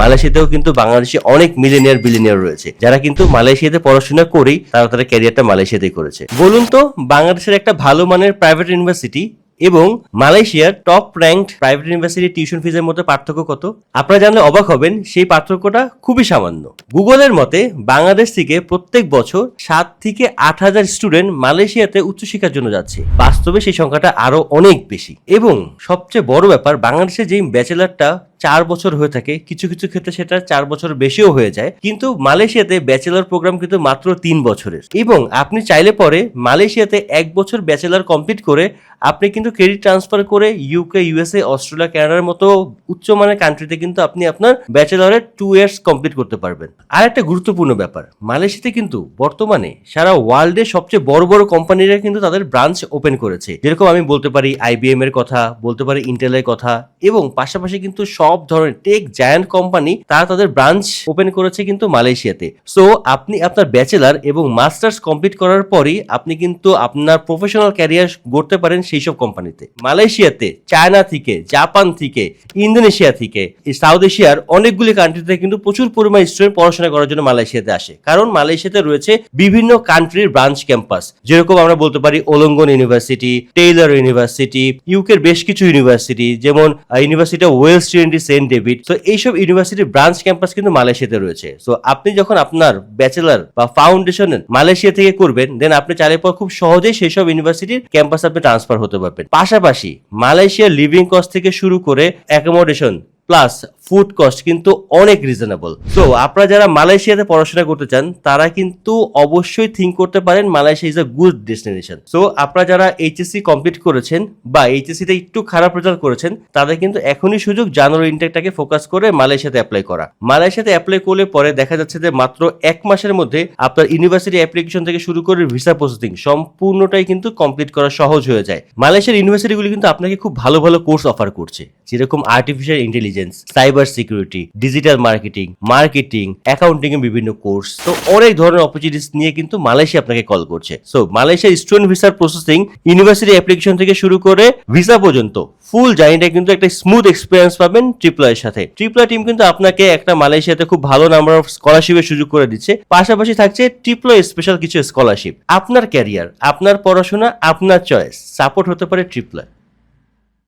মালয়েশিয়াতেও কিন্তু বাংলাদেশে অনেক মিলিনিয়ার বিলিনিয়ার রয়েছে। যারা কিন্তু মালয়েশিয়াতে পড়াশোনা করেই তারা তাদের ক্যারিয়ারটা মালয়েশিয়াতেই করেছে। বলুন তো, বাংলাদেশের একটা ভালো মানের প্রাইভেট ইউনিভার্সিটি এবং মালয়েশিয়ার top ranked private university tuition ফিজের মধ্যে পার্থক্য কত? আপনারা জানলে অবাক হবেন, সেই পার্থক্যটা খুবই সামান্য। গুগলের মতে, বাংলাদেশ থেকে প্রত্যেক বছর সাত থেকে আট হাজার স্টুডেন্ট মালয়েশিয়াতে উচ্চশিক্ষার জন্য যাচ্ছে। বাস্তবে সেই সংখ্যাটা আরও অনেক বেশি। এবং সবচেয়ে বড় ব্যাপার, বাংলাদেশে যেই ব্যাচেলারটা চার বছর হয়ে থাকে। কিছু কিছু ক্ষেত্রে সেটা চার বছর বেশিও হয়ে যায়। কিন্তু মালয়েশিয়াতে ব্যাচেলার প্রোগ্রাম কিন্তু মাত্র তিন বছরের। এবং আপনি চাইলে পরে মালয়েশিয়াতে এক বছর ব্যাচেলার কমপ্লিট করে আপনি কিন্তু ক্রেডিট ট্রান্সফার করে ইউকে ইউএসএ অস্ট্রেলিয়া, কানাডার মতো উচ্চমানের কান্ট্রিতে কিন্তু আপনি আপনার ব্যাচেলারের টু ইয়ার্স কমপ্লিট করতে পারবেন। আর একটা গুরুত্বপূর্ণ ব্যাপার, মালয়েশিয়াতে কিন্তু বর্তমানে সারা ওয়ার্ল্ডের সবচেয়ে বড় বড় কোম্পানিরা কিন্তু তাদের ব্রাঞ্চ ওপেন করেছে। যেরকম আমি বলতে পারি আইবিএম এর কথা, বলতে পারি ইন্টেলের কথা, এবং পাশাপাশি কিন্তু সব ধরনের টেক জায়ান্ট কোম্পানি তারা তাদের ব্রাঞ্চ ওপেন করেছে কিন্তু মালয়েশিয়াতে। সো আপনি আপনার ব্যাচেলার এবং মাস্টার্স কমপ্লিট করার পরই আপনি কিন্তু আপনার প্রফেশনাল ক্যারিয়ার গড়তে পারেন সেই সব কোম্পানিতে মালয়েশিয়াতে, চায়না থেকে, জাপান থেকে, ইন্দোনেশিয়া থেকে সাউথ এশিয়ার অনেকগুলি কান্ট্রিতে কিন্তু প্রচুর পরিমাণ স্টুডেন্ট পড়াশোনা করার জন্য মালয়েশিয়াতে আসে। কারণ মালয়েশিয়াতে রয়েছে বিভিন্ন কান্ট্রির ব্রাঞ্চ ক্যাম্পাস যেরকম আমরা বলতে পারি ওলঙ্গন ইউনিভার্সিটি টেইলর ইউনিভার্সিটি ইউকের বেশ কিছু ইউনিভার্সিটি যেমন University of Wales Saint David. তো এইসব ইউনিভার্সিটির ব্রাঞ্চ ক্যাম্পাস কিন্তু মালয়েশিয়াতে রয়েছে। তো আপনি যখন আপনার ব্যাচেলার বা ফাউন্ডেশন মালয়েশিয়া থেকে করবেন দেন আপনি চাইলে পর খুব সহজেই সেই সব ইউনিভার্সিটির ক্যাম্পাস আপনি ট্রান্সফার হতে পারবেন। পাশাপাশি মালয়েশিয়া লিভিং কস্ট থেকে শুরু করে অ্যাকোমোডেশন প্লাস ফুড কস্ট কিন্তু অনেক রিজনেবল তো আপনারা যারা মালয়েশিয়াতে পড়াশোনা করতে চান, তারা কিন্তু অবশ্যই থিঙ্ক করতে পারেন Malaysia is a good destination so আপনারা যারা এইচএসসি কমপ্লিট করেছেন বা এইচএসসি তে একটু খারাপ রেজাল্ট করেছেন, তাদের কিন্তু এখনই সুযোগ জানুয়ারি ইনটেকটাকে ফোকাস করে মালয়েশিয়াতে অ্যাপ্লাই করা। মালয়েশিয়াতে অ্যাপ্লাই করলে পরে দেখা যাচ্ছে যে মাত্র এক মাসের মধ্যে আপনার ইউনিভার্সিটি অ্যাপ্লিকেশন থেকে শুরু করে ভিসা প্রসেসিং সম্পূর্ণটাই কিন্তু কমপ্লিট করা সহজ হয়ে যায়। মালয়েশিয়ার ইউনিভার্সিটিগুলি কিন্তু আপনাকে খুব ভালো ভালো কোর্স অফার করছে। যেরকম artificial intelligence cyber security digital marketing marketing accounting এর বিভিন্ন কোর্স তো অনেক ধরনের অপরচুনিটিস নিয়ে কিন্তু মালয়েশিয়া আপনাকে কল করছে। সো মালয়েশিয়া স্টুডেন্ট ভিসার প্রসেসিং ইউনিভার্সিটি অ্যাপ্লিকেশন থেকে শুরু করে ভিসা পর্যন্ত ফুল জার্নিটা কিন্তু একটা স্মুথ এক্সপিরিয়েন্স পাবেন ট্রিপলা এর সাথে। ট্রিপলা টিম কিন্তু আপনাকে একটা মালয়েশিয়াতে খুব ভালো নাম্বার অফ স্কলারশিপের সুযোগ করে দিচ্ছে। পাশাপাশি থাকছে ট্রিপলা স্পেশাল কিছু স্কলারশিপ আপনার ক্যারিয়ার আপনার পড়াশোনা, আপনার চয়েস সাপোর্ট হতে পারে ট্রিপলা